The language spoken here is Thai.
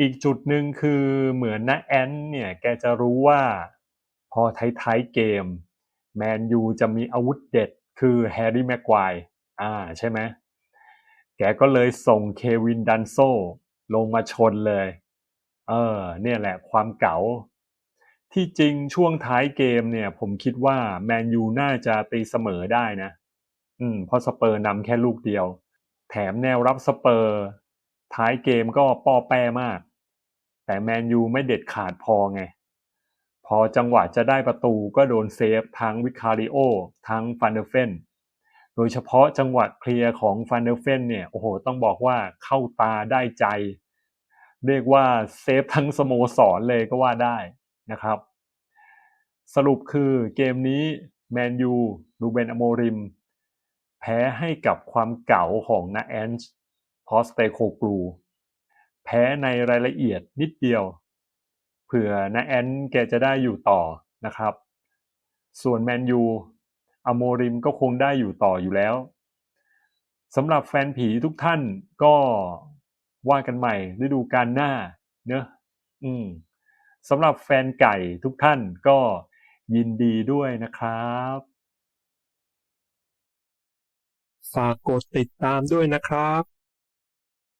อีกจุดหนึ่งคือเหมือนนะแอนเนี่ยแกจะรู้ว่าพอท้ายๆเกม แมนยูจะมีอาวุธเด็ดคือแฮร์รี่แม็กควายอ่าใช่ไหมแกก็เลยส่งเควินดันโซลงมาชนเลย เออ เนี่ยแหละความเก๋า ที่จริงช่วงท้ายเกมเนี่ย ผมคิดว่าแมนยูน่าจะตีเสมอได้นะ อืมเพราะสเปอร์นำแค่ลูกเดียว แถมแนวรับสเปอร์ ท้ายเกมก็ป้อแป้มาก แต่แมนยูไม่เด็ดขาดพอไง พอจังหวะจะได้ประตูก็โดนเซฟทั้งวิคาริโอ ทั้งฟันเดอร์เฟนโดยเฉพาะจังหวะเคลียร์ของฟันเดอร์เฟนเนี่ยโอ้โหต้องบอกว่าเข้าตาได้ใจ เรียกว่าเซฟทั้งสโมสรเลยก็ว่าได้นะครับ สรุปคือเกมนี้แมนยูลูเบนอโมริม แพ้ให้กับความเก่าของนาแอนช์ พอสเตโคกลู แพ้ในรายละเอียดนิดเดียว เผื่อนาแอนแกจะได้อยู่ต่อนะครับ ส่วนแมนยูอโมริมก็คงได้อยู่ต่ออยู่แล้วสำหรับแฟนผีทุกท่านก็ว่ากันใหม่ฤดูกาลหน้าเนอะอืมสำหรับแฟนไก่ทุกท่านก็ยินดีด้วยนะครับ ฝากกดติดตามด้วยนะครับ